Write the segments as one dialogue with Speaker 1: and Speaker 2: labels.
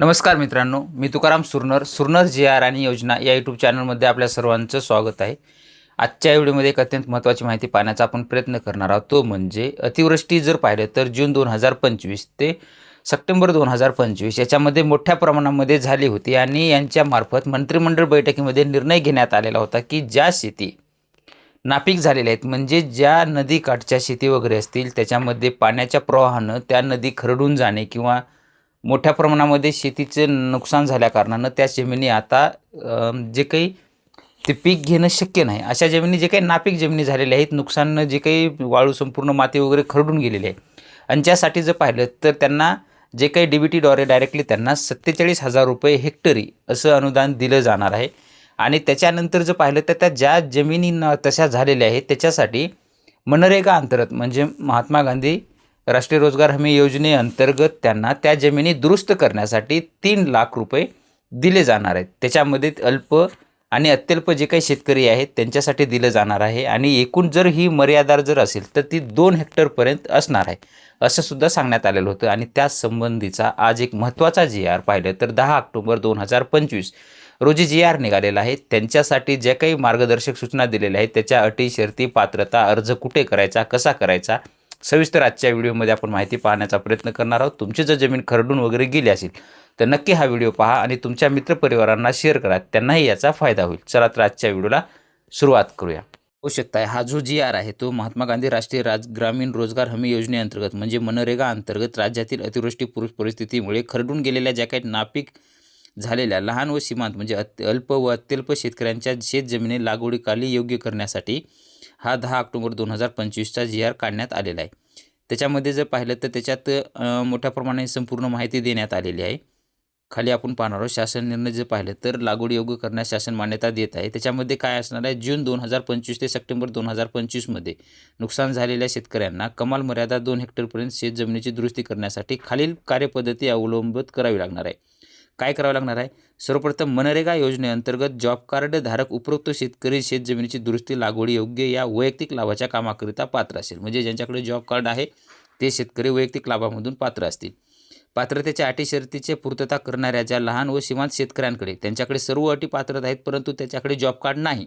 Speaker 1: नमस्कार मित्रांनो मी तुकाराम सुरनर सुरनर जी आर आणि योजना या यूट्यूब चॅनलमध्ये आपल्या सर्वांचं स्वागत आहे. आजच्या व्हिडिओमध्ये एक अत्यंत महत्त्वाची माहिती पाहण्याचा आपण प्रयत्न करणार आहोत. तो म्हणजे अतिवृष्टी जर पाहिलं तर जून दोन हजार पंचवीस ते सप्टेंबर दोन हजार पंचवीस याच्यामध्ये मोठ्या प्रमाणामध्ये झाली होती आणि यांच्यामार्फत मंत्रिमंडळ बैठकीमध्ये निर्णय घेण्यात आलेला होता की ज्या शेती नापीक झालेल्या आहेत म्हणजे ज्या नदीकाठच्या शेती वगैरे असतील त्याच्यामध्ये पाण्याच्या प्रवाहानं त्या नदी खरडून जाणे किंवा मोठ्या प्रमाणामध्ये शेतीचं नुकसान झाल्याकारणानं त्या जमिनी आता जे काही ते पीक घेणं शक्य नाही. अशा जमिनी जे काही नापीक जमिनी झालेल्या आहेत नुकसान जे काही वाळू संपूर्ण माती वगैरे खरडून गेलेली आहे. आणि ज्यासाठी जर पाहिलं तर त्यांना जे काही डी बी टीद्वारे डायरेक्टली त्यांना सत्तेचाळीस हजार रुपये हेक्टरी असं अनुदान दिलं जाणार आहे. आणि त्याच्यानंतर जर पाहिलं तर त्या ज्या जमिनी न- तशा झालेल्या आहेत त्याच्यासाठी मनरेगा अंतर्गत म्हणजे महात्मा गांधी राष्ट्रीय रोजगार हमी योजनेअंतर्गत त्यांना त्या जमिनी दुरुस्त करण्यासाठी तीन लाख रुपये दिले जाणार आहेत. त्याच्यामध्ये अल्प आणि अत्यल्प जे काही शेतकरी आहेत त्यांच्यासाठी दिलं जाणार आहे आणि एकूण जर ही मर्यादा जर असेल तर ती दोन हेक्टरपर्यंत असणार आहे असं सुद्धा सांगण्यात आलेलं होतं. आणि त्या संबंधीचा आज एक महत्त्वाचा जी आर पाहिलं तर दहा ऑक्टोबर दोन हजार पंचवीस रोजी जी आर निघालेला आहे. त्यांच्यासाठी ज्या काही मार्गदर्शक सूचना दिलेल्या आहेत त्याच्या अटी शर्ती पात्रता अर्ज कुठे करायचा कसा करायचा सविस्तर आजच्या व्हिडिओमध्ये आपण माहिती पाहण्याचा प्रयत्न करणार आहोत. तुमची जर जमीन खरडून वगैरे गेली असेल तर नक्की हा व्हिडिओ पहा आणि तुमच्या मित्रपरिवारांना शेअर करा. त्यांनाही याचा फायदा होईल. चला तर आजच्या व्हिडिओला सुरुवात करूया. होऊ शकता हा जो जी आर आहे तो महात्मा गांधी राष्ट्रीय राज ग्रामीण रोजगार हमी योजनेअंतर्गत म्हणजे मनरेगा अंतर्गत राज्यातील अतिवृष्टी पुरुष परिस्थितीमुळे खरडून गेलेल्या ज्या काही नापीक झालेल्या लहान व सीमांत म्हणजे अत्य अल्प व अत्यल्प शेतकऱ्यांच्या शेतजमिनी लागवडीखाली योग्य करण्यासाठी हा दहा ऑक्टोबर दोन हजार पंचवीसचा जी आर काढण्यात आलेला आहे. त्याच्यामध्ये जर पाहिलं तर त्याच्यात मोठ्या प्रमाणाने संपूर्ण माहिती देण्यात आलेली आहे. खाली आपण पाहणार आहोत शासन निर्णय जर पाहिलं तर लागवड योग्य करण्यास शासन मान्यता देत आहे. त्याच्यामध्ये काय असणार आहे जून दोन हजार पंचवीस ते सप्टेंबर दोन हजार पंचवीसमध्ये नुकसान झालेल्या शेतकऱ्यांना कमाल मर्यादा दोन हेक्टरपर्यंत शेतजमिनीची दुरुस्ती करण्यासाठी खालील कार्यपद्धती अवलंबित करावी लागणार आहे. काय करावं लागणार आहे? सर्वप्रथम मनरेगा योजनेअंतर्गत जॉब कार्ड धारक उपरोक्त शेतकरी शेतजमिनीची दुरुस्ती लागवडी योग्य या वैयक्तिक लाभाच्या कामाकरिता पात्र असेल. म्हणजे ज्यांच्याकडे जॉब कार्ड आहे ते शेतकरी वैयक्तिक लाभामधून पात्र असतील. पात्रतेच्या अटी शर्तीचे पूर्तता करणाऱ्या ज्या लहान व सीमांत शेतकऱ्यांकडे त्यांच्याकडे सर्व अटी पात्रता आहेत परंतु त्याच्याकडे जॉब कार्ड नाही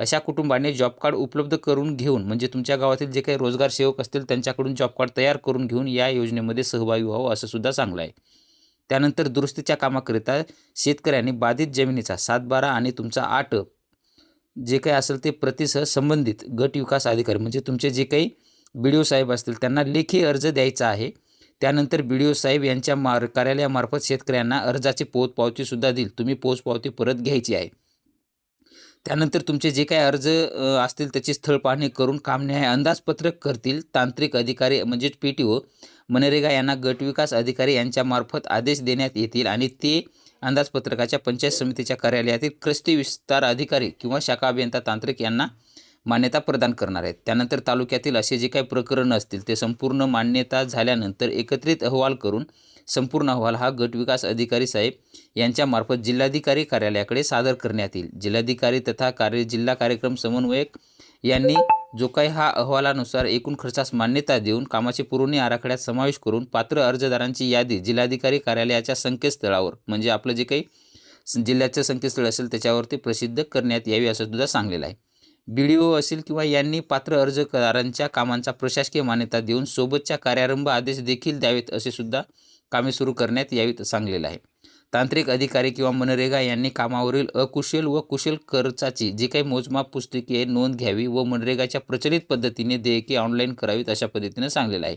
Speaker 1: अशा कुटुंबाने जॉब कार्ड उपलब्ध करून घेऊन म्हणजे तुमच्या गावातील जे काही रोजगार सेवक असतील त्यांच्याकडून जॉब कार्ड तयार करून घेऊन या योजनेमध्ये सहभागी व्हावं असं सुद्धा चांगलं आहे. त्यानंतर दुरुस्तीच्या कामाकरिता शेतकऱ्यांनी बाधित जमिनीचा सात बारा आणि तुमचा आठ जे काही असेल ते प्रतिसह संबंधित गट विकास अधिकारी म्हणजे तुमचे जे काही बी डी ओ साहेब असतील त्यांना लेखी अर्ज द्यायचा आहे. त्यानंतर बी डी ओ साहेब यांच्या मार कार्यालयामार्फत शेतकऱ्यांना अर्जाची पोचपावतीसुद्धा देईल. तुम्ही पोचपावती परत घ्यायची आहे. त्यानंतर तुमचे जे काही अर्ज असतील त्याची स्थळ पाहणी करून कामन्याय अंदाजपत्रक करतील तांत्रिक अधिकारी म्हणजेच पी टी ओ मनरेगा यांना गटविकास अधिकारी यांच्यामार्फत आदेश देण्यात येतील आणि ते अंदाजपत्रकाच्या पंचायत समितीच्या कार्यालयातील क्रस्ती विस्तार अधिकारी किंवा शाखा अभियंता तांत्रिक यांना मान्यता प्रदान करणार आहेत. त्यानंतर तालुक्यातील असे जे काही प्रकरणं असतील ते संपूर्ण मान्यता झाल्यानंतर एकत्रित अहवाल करून संपूर्ण अहवाल हा गट विकास अधिकारी साहेब यांच्यामार्फत जिल्हाधिकारी कार्यालयाकडे सादर करण्यात येईल. जिल्हाधिकारी तथा कार्य जिल्हा कार्यक्रम समन्वयक यांनी जो काही हा अहवालानुसार एकूण खर्चास मान्यता देऊन कामाची पुरवणी आराखड्यात समावेश करून पात्र अर्जदारांची यादी जिल्हाधिकारी कार्यालयाच्या संकेतस्थळावर म्हणजे आपलं जे काही जिल्ह्याचं संकेतस्थळ असेल त्याच्यावरती प्रसिद्ध करण्यात यावी असं सुद्धा सांगलेलं आहे. बी डी ओ असेल किंवा यांनी पात्र अर्जदारांच्या कामांचा प्रशासकीय मान्यता देऊन सोबतच्या कार्यारंभ आदेश देखील द्यावेत असे सुद्धा कामे सुरू करण्यात यावीत सांगलेलं आहे. तांत्रिक अधिकारी किंवा मनरेगा यांनी कामावरील अकुशल व कुशल खर्चाची जी काही मोजमाप पुस्तके नोंद घ्यावी व मनरेगाच्या प्रचलित पद्धतीने देयके ऑनलाईन करावीत अशा पद्धतीने सांगलेलं आहे.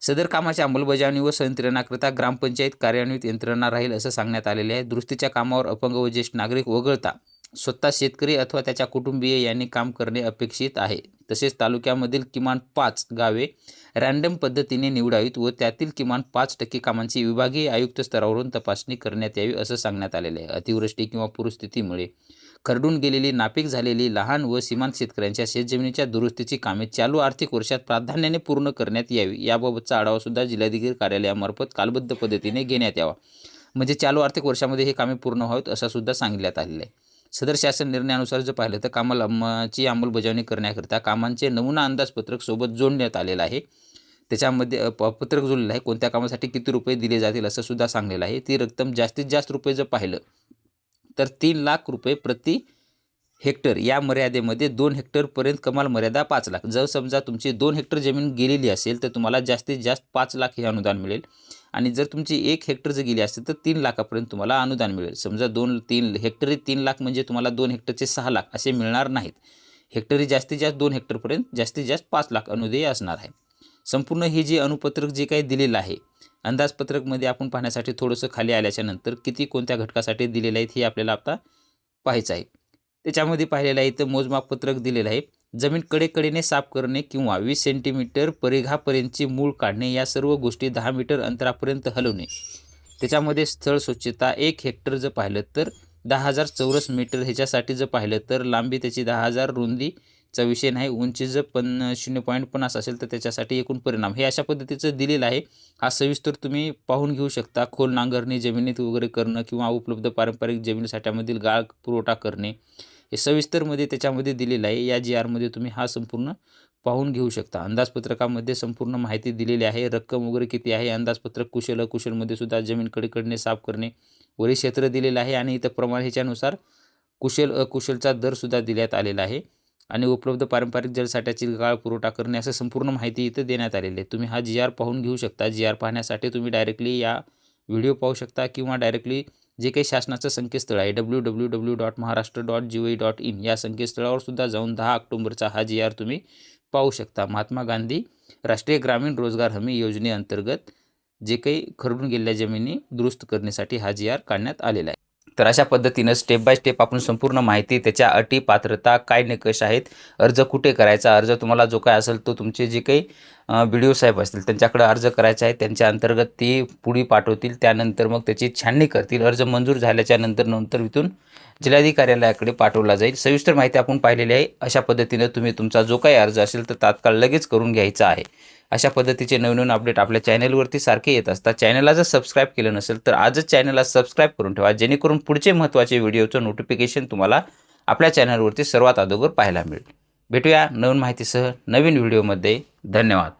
Speaker 1: सदर कामाची अंमलबजावणी व संयंत्रणाकरिता ग्रामपंचायत कार्यान्वित यंत्रणा राहील असं सांगण्यात आलेले आहे. दुरुस्तीच्या कामावर अपंग व ज्येष्ठ नागरिक वगळता स्वतः शेतकरी अथवा त्याच्या कुटुंबीय यांनी काम करणे अपेक्षित आहे. तसेच तालुक्यामधील किमान पाच गावे रँडम पद्धतीने निवडावीत व त्यातील किमान पाच टक्के कामांची विभागीय आयुक्त स्तरावरून तपासणी करण्यात यावी असं सांगण्यात आलेलं आहे. अतिवृष्टी किंवा पूरस्थितीमुळे खरडून गेलेली नापीक झालेली लहान व सीमांत शेतकऱ्यांच्या शेतजमिनीच्या दुरुस्तीची कामे चालू आर्थिक वर्षात प्राधान्याने पूर्ण करण्यात यावी. याबाबतचा आढावासुद्धा जिल्हाधिकारी कार्यालयामार्फत कालबद्ध पद्धतीने घेण्यात यावा. म्हणजे चालू आर्थिक वर्षामध्ये हे कामे पूर्ण व्हावीत असं सुद्धा सांगण्यात आलेलं आहे. सदर शासन निर्णयानुसार जर पाहिलं तर कामाची अंमलबजावणी करण्याकरिता कामांचे नमुना अंदाजपत्रक सोबत जोडण्यात आलेलं आहे. त्याच्यामध्ये प पत्रक जोडलेलं आहे. कोणत्या कामासाठी किती रुपये दिले जातील असं सुद्धा सांगलेलं आहे. ती रक्कम जास्तीत जास्त रुपये जर पाहिलं तर तीन लाख रुपये प्रति हेक्टर या मर्यादेमध्ये दोन हेक्टरपर्यंत कमाल मर्यादा पाच लाख. जर समजा तुमची दोन हेक्टर जमीन गेलेली असेल तर तुम्हाला जास्तीत जास्त पाच लाख हे अनुदान मिळेल. आणि जर तुमची एक हेक्टर जर गेली असेल तर तीन लाखापर्यंत तुम्हाला अनुदान मिळेल. समजा दोन तीन हेक्टरी तीन लाख म्हणजे तुम्हाला दोन हेक्टरचे सहा लाख असे मिळणार नाहीत. हेक्टरी जास्तीत जास्त दोन हेक्टरपर्यंत जास्तीत जास्त पाच लाख अनुदेय असणार आहे. संपूर्ण हे जे अनुपत्रक जे काही दिलेलं आहे अंदाजपत्रकमध्ये आपण पाहण्यासाठी थोडंसं खाली आल्याच्यानंतर किती कोणत्या घटकासाठी दिलेलं आहेत हे आपल्याला आता पाहायचं आहे. त्याच्यामध्ये पाहिलेलं आहे इथं मोजमाप पत्रक दिलेलं आहे. जमीन कडेकडेने साफ करणे किंवा वीस सेंटीमीटर परिघापर्यंतची मूळ काढणे या सर्व गोष्टी दहा मीटर अंतरापर्यंत हलवणे. त्याच्यामध्ये स्थळ स्वच्छता एक हेक्टर जर पाहिलं तर दहा हजार चौरस मीटर ह्याच्यासाठी जर पाहिलं तर लांबी त्याची दहा हजार रुंदीचा विषय नाही उंची जर पन शून्य पॉईंट पन्नास असेल तर त्याच्यासाठी एकूण परिणाम. हे अशा पद्धतीचं दिलेलं आहे. हा सविस्तर तुम्ही पाहून घेऊ शकता. खोल नांगरणी जमिनीत वगैरे करणं किंवा उपलब्ध पारंपरिक जमीन साठ्यामधील गाळ पुरवठा करणे. हे सविस्तरमध्ये त्याच्यामध्ये दिलेलं आहे. या जी आरमध्ये तुम्ही हा संपूर्ण पाहून घेऊ शकता. अंदाजपत्रकामध्ये संपूर्ण माहिती दिलेली आहे. रक्कम वगैरे किती आहे? अंदाजपत्रक कुशल अकुशलमध्ये सुद्धा जमीन कडकडणे साफ करणे वरील क्षेत्र दिलेलं आहे आणि इथं प्रमाण ह्याच्यानुसार कुशल अकुशलचा दरसुद्धा देण्यात आलेला आहे. आणि उपलब्ध पारंपरिक जलसाठ्याची गाळ पुरवठा करणे असं संपूर्ण माहिती इथं देण्यात आलेली आहे. तुम्ही हा जी आर पाहून घेऊ शकता. जी आर पाहण्यासाठी तुम्ही डायरेक्टली या व्हिडिओ पाहू शकता किंवा डायरेक्टली जे काही शासनाचं संकेतस्थळ आहे W W W dot Maharashtra dot G O dot in या संकेतस्थळावर सुद्धा जाऊन दहा ऑक्टोबरचा हा जी आर तुम्ही पाहू शकता. महात्मा गांधी राष्ट्रीय ग्रामीण रोजगार हमी योजनेअंतर्गत जे काही खरडून गेलेल्या जमिनी दुरुस्त करण्यासाठी हा जी आर काढण्यात आलेला आहे. तर अशा पद्धतीनं स्टेप बाय स्टेप आपण संपूर्ण माहिती त्याच्या अटी पात्रता काय निकष आहेत अर्ज कुठे करायचा अर्ज तुम्हाला जो काय असेल तो तुमचे जे काही बी डी ओ साहेब असतील त्यांच्याकडे अर्ज करायचा आहे त्यांच्या अंतर्गत ती पुढे पाठवतील त्यानंतर मग त्याची छाननी करतील अर्ज मंजूर झाल्याच्यानंतर नंतर इथून जिल्हाधिकार्यालयाकडे पाठवला जाईल. सविस्तर माहिती आपण पाहिलेली आहे. अशा पद्धतीनं तुम्ही तुमचा जो काही अर्ज असेल तर तात्काळ लगेच करून घ्यायचा आहे. अशा पद्धतीचे नवीन अपडेट आपल्या चॅनलवरती सारखे येत असतात. चॅनलला जर सबस्क्राईब केलं नसेल तर आजच चॅनलला सबस्क्राईब करून ठेवा. जेणेकरून पुढचे महत्त्वाचे व्हिडिओचं नोटिफिकेशन तुम्हाला आपल्या चॅनलवरती सर्वात अगोदर पाहायला मिळेल. भेटूया नवीन माहितीसह नवीन व्हिडिओमध्ये. धन्यवाद.